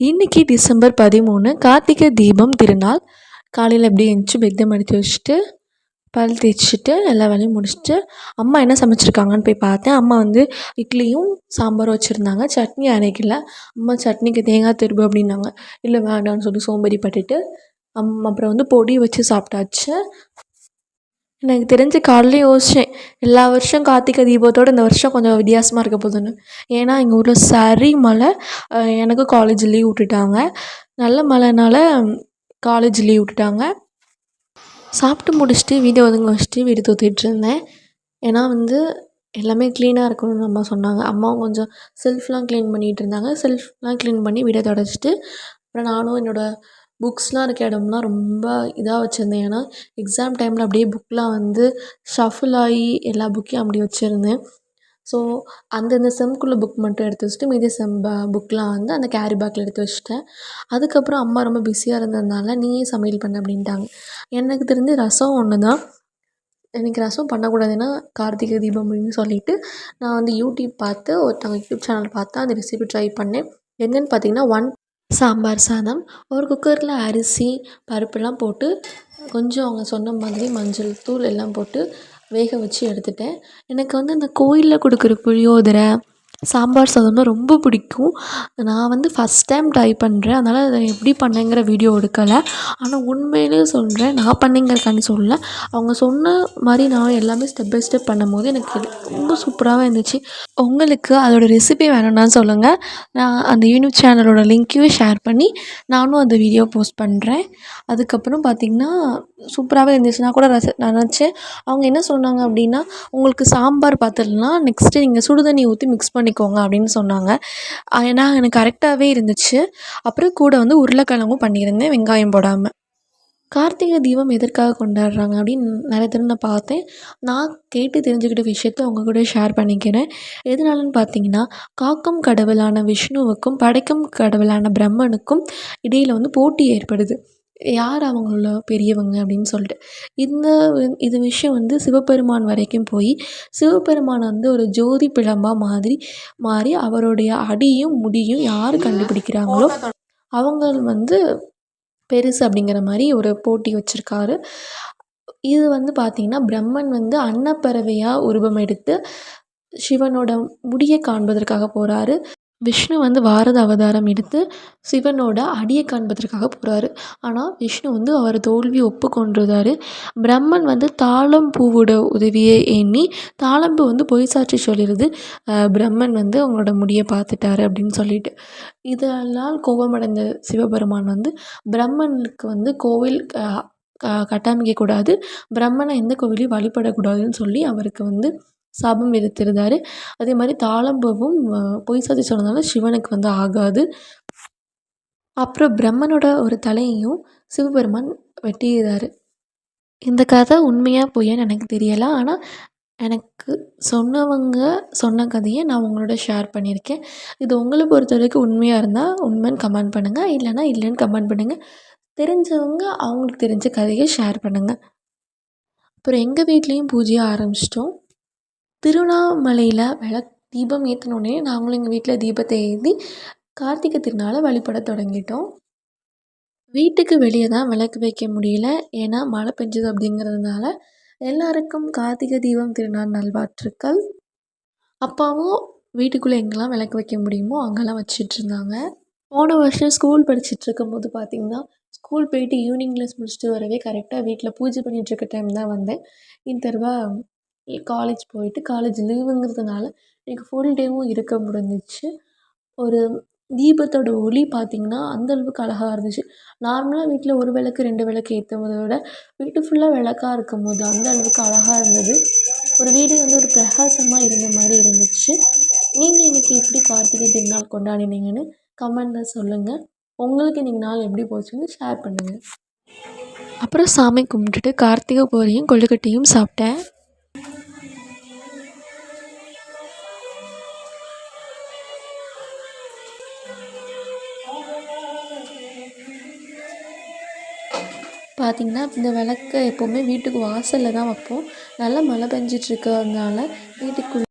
இன்றைக்கி டிசம்பர் பதிமூணு கார்த்திகை தீபம் திருநாள். காலையில் அப்படியே எழுந்துச்சு பெக்தம் எடுத்து வச்சுட்டு பல் தேய்ச்சிட்டு எல்லா வேலையும் முடிச்சுட்டு அம்மா என்ன சமைச்சிருக்காங்கன்னு போய் பார்த்தேன். அம்மா வந்து இட்லியும் சாம்பாரும் வச்சுருந்தாங்க. சட்னி அரைக்கல. அம்மா சட்னிக்கு தேங்காய் திருப்பு அப்படின்னாங்க. இல்லை வேண்டாம்னு சொல்லி சோம்பேறி பட்டுட்டு அம் அப்புறம் வந்து பொடி வச்சு சாப்பிட்டாச்சு. எனக்கு தெரிஞ்சு காலையில் யோசித்தேன் எல்லா வருஷம் கார்த்திகை தீபத்தோடு இந்த வருஷம் கொஞ்சம் வித்தியாசமாக இருக்க போகுதுன்னு. ஏன்னா எங்கள் ஊரில் சரி மழை எனக்கு காலேஜ் லீவ் விட்டுட்டாங்க. நல்ல மழைனால காலேஜ் லீவ் விட்டுட்டாங்க. சாப்பிட்டு முடிச்சுட்டு வீடை ஒதுங்க வச்சுட்டு வீடு தூத்திட்டு இருந்தேன். ஏன்னா வந்து எல்லாமே க்ளீனாக இருக்கணும்னு அம்மா சொன்னாங்க. அம்மாவும் கொஞ்சம் செல்ஃப்லாம் க்ளீன் பண்ணிகிட்டு இருந்தாங்க. செல்ஃப்லாம் க்ளீன் பண்ணி வீடை தொடச்சிட்டு அப்புறம் நானும் என்னோடய புக்ஸ்லாம் இருக்க இடம்லாம் ரொம்ப இதாக வச்சுருந்தேன். ஏன்னா எக்ஸாம் டைமில் அப்படியே புக்லாம் வந்து ஷஃபிள் ஆகி எல்லா புக்கையும் அப்படி வச்சுருந்தேன். ஸோ அந்தந்த செம்க்குள்ளே புக் மட்டும் எடுத்து வச்சுட்டு மீதி செம் ப புக்லாம் வந்து அந்த கேரி பேக்கில் எடுத்து வச்சுட்டேன். அதுக்கப்புறம் அம்மா ரொம்ப பிஸியாக இருந்ததுனால நீயே சமையல் பண்ண அப்படின்ட்டாங்க. எனக்கு தெரிஞ்சு ரசம் ஒன்று தான் எனக்கு ரசம் பண்ணக்கூடாதுன்னா கார்த்திகை தீபம் அப்படின்னு சொல்லிட்டு நான் வந்து யூடியூப் பார்த்து ஒருத்தவங்க யூடியூப் சேனல் பார்த்து அந்த ரெசிபி ட்ரை பண்ணேன். என்னென்னு பார்த்தீங்கன்னா ஒன் சாம்பார் சாதம் ஒரு குக்கரில் அரிசி பருப்புலாம் போட்டு கொஞ்சம் அவங்க சொன்ன மாதிரி மஞ்சள் தூள் எல்லாம் போட்டு வேக வச்சு எடுத்துட்டேன். எனக்கு வந்து அந்த கோயிலில் கொடுக்குற புளியோதரை சாம்பார் சாதம்னா ரொம்ப பிடிக்கும். நான் வந்து ஃபஸ்ட் டைம் ட்ரை பண்ணுறேன் அதனால் அதை எப்படி பண்ணேங்கிற வீடியோ எடுக்கலை. ஆனால் உண்மையிலே சொல்கிறேன் நான் பண்ணேங்கிறதுக்காண்டி சொல்லலை. அவங்க சொன்ன மாதிரி நான் எல்லாமே ஸ்டெப் பை ஸ்டெப் பண்ணும்போது எனக்கு ரொம்ப சூப்பராகவே இருந்துச்சு. உங்களுக்கு அதோடய ரெசிபி வேணும்னா சொல்லுங்கள் நான் அந்த யூடியூப் சேனலோட லிங்க்கையும் ஷேர் பண்ணி நானும் அந்த வீடியோ போஸ்ட் பண்ணுறேன் அதுக்கப்புறம் பார்த்திங்கன்னா சூப்பராகவே இருந்துச்சுன்னா கூட ரச நினச்சேன். அவங்க என்ன சொன்னாங்க அப்படின்னா உங்களுக்கு சாம்பார் பத்தலைன்னா நெக்ஸ்ட்டு நீங்கள் சுடு தண்ணி ஊற்றி மிக்ஸ் பண்ணிக்கோங்க அப்படின்னு சொன்னாங்க. ஏன்னா எனக்கு கரெக்டாகவே இருந்துச்சு. அப்புறம் கூட வந்து உருளைக்கிழங்கும் பண்ணியிருந்தேன் வெங்காயம் போடாமல் கார்த்திகை தீபம் எதற்காக கொண்டாடுறாங்க அப்படின்னு நிறைய தடவை நான் பார்த்தேன். நான் கேட்டு தெரிஞ்சுக்கிட்ட விஷயத்த உங்கள் கூட ஷேர் பண்ணிக்கிறேன். எதனாலன்னு பார்த்தீங்கன்னா காக்கும் கடவுளான விஷ்ணுவுக்கும் படைக்கும் கடவுளான பிரம்மனுக்கும் இடையில் வந்து போட்டி ஏற்படுது. யார் அவங்கள பெரியவங்க அப்படின்னு சொல்லிட்டு. இந்த இது விஷயம் வந்து சிவபெருமான் வரைக்கும் போய் சிவபெருமான் வந்து ஒரு ஜோதி பிழம்பாக மாதிரி மாறி அவருடைய அடியும் முடியும் யார் கண்டுபிடிக்கிறாங்களோ அவங்க வந்து பெருசு அப்படிங்கிற மாதிரி ஒரு போட்டி வச்சுருக்காரு. இது வந்து பார்த்திங்கன்னா பிரம்மன் வந்து அன்னப்பறவையாக உருவம் எடுத்து சிவனோட முடியை காண்பதற்காக போகிறாரு விஷ்ணு வந்து வாரத அவதாரம் எடுத்து சிவனோட அடியை காண்பதற்காக போகிறாரு ஆனால் விஷ்ணு வந்து அவர் தோல்வி ஒப்புக்கொண்டுறாரு பிரம்மன் வந்து தாழம்பூவோட உதவியை எண்ணி தாழம்பூ வந்து பொய் சாட்சி சொல்லிடுது பிரம்மன் வந்து அவங்களோட முடியை பார்த்துட்டாரு அப்படின்னு சொல்லிட்டு. இதெல்லாம் கோபமடைந்த சிவபெருமான் வந்து பிரம்மனுக்கு வந்து கோவில் கட்டமைக்கக்கூடாது பிரம்மனை எந்த கோவிலையும் வழிபடக்கூடாதுன்னு சொல்லி அவருக்கு வந்து சாபம் விதித்திருந்தார். அதே மாதிரி தாழம்பூவும் பொய் சாதி சொன்னதுனால சிவனுக்கு வந்து ஆகாது. அப்புறம் பிரம்மனோட ஒரு தலையையும் சிவபெருமான் வெட்டிடுறாரு இந்த கதை உண்மையாக பொய்யான்னு எனக்கு தெரியலை. ஆனால் எனக்கு சொன்னவங்க சொன்ன கதையை நான் உங்களோட ஷேர் பண்ணியிருக்கேன். இது உங்களை பொறுத்த வரைக்கும் உண்மையாக இருந்தால் உண்மைன்னு கமெண்ட் பண்ணுங்கள் இல்லைன்னா இல்லைன்னு கமெண்ட் பண்ணுங்கள் தெரிஞ்சவங்க அவங்களுக்கு தெரிஞ்ச கதையை ஷேர் பண்ணுங்கள் அப்புறம் எங்கள் வீட்லேயும் பூஜையை ஆரம்பிச்சிட்டோம். திருவண்ணாமலையில் விளக் தீபம் ஏற்றினோடனே நாங்களும் எங்கள் வீட்டில் தீபத்தை ஏற்றி கார்த்திகை திருநாளை வழிபட தொடங்கிட்டோம். வீட்டுக்கு வெளியே தான் விளக்கு வைக்க முடியல. ஏன்னா மழை பெஞ்சுது அப்படிங்கிறதுனால எல்லாருக்கும் கார்த்திகை தீபம் திருநாள் நல்வாழ்த்துக்கள். அப்பாவும் வீட்டுக்குள்ளே எங்கெல்லாம் விளக்கு வைக்க முடியுமோ அங்கெல்லாம் வச்சிட்ருந்தாங்க போன வருஷம் ஸ்கூல் படிச்சிட்ருக்கும் போது பார்த்திங்கன்னா ஸ்கூல் போயிட்டு ஈவினிங் கிளாஸ் முடிச்சுட்டு வரவே கரெக்டாக வீட்டில் பூஜை பண்ணிகிட்ருக்க டைம் தான் வந்தேன். இந்த தடவை காலேஜ் போயிட்டு காலேஜ் லீவுங்கிறதுனால எனக்கு ஃபுல் டேவும் இருக்க முடிஞ்சிச்சு. ஒரு தீபத்தோட ஒளி பார்த்திங்கன்னா அந்த அளவுக்கு அழகாக இருந்துச்சு. நார்மலாக வீட்டில் ஒரு விளக்கு ரெண்டு விளக்கு ஏற்றுவத விட வீட்டு ஃபுல்லாக விளக்கா இருக்கும் போது அந்த அளவுக்கு அழகாக இருந்தது. ஒரு வீடு வந்து ஒரு பிரகாசமாக இருந்த மாதிரி இருந்துச்சு. நீங்கள் இன்றைக்கி எப்படி கார்த்திகை திருநாள் கொண்டாடினீங்கன்னு கமெண்டில் சொல்லுங்கள் உங்களுக்கு இன்றைக்கி நாள் எப்படி போச்சுன்னு ஷேர் பண்ணுங்கள் அப்புறம் சாமி கும்பிட்டுட்டு கார்த்திகை போரையும் கொழுக்கட்டையும் சாப்பிட்டேன். பார்த்திங்கன்னா இந்த விளக்க எப்போவுமே வீட்டுக்கு வாசலில் தான் வைப்போம். நல்லா மழை பெஞ்சிட்ருக்கறதுனால வீட்டுக்குள்ளே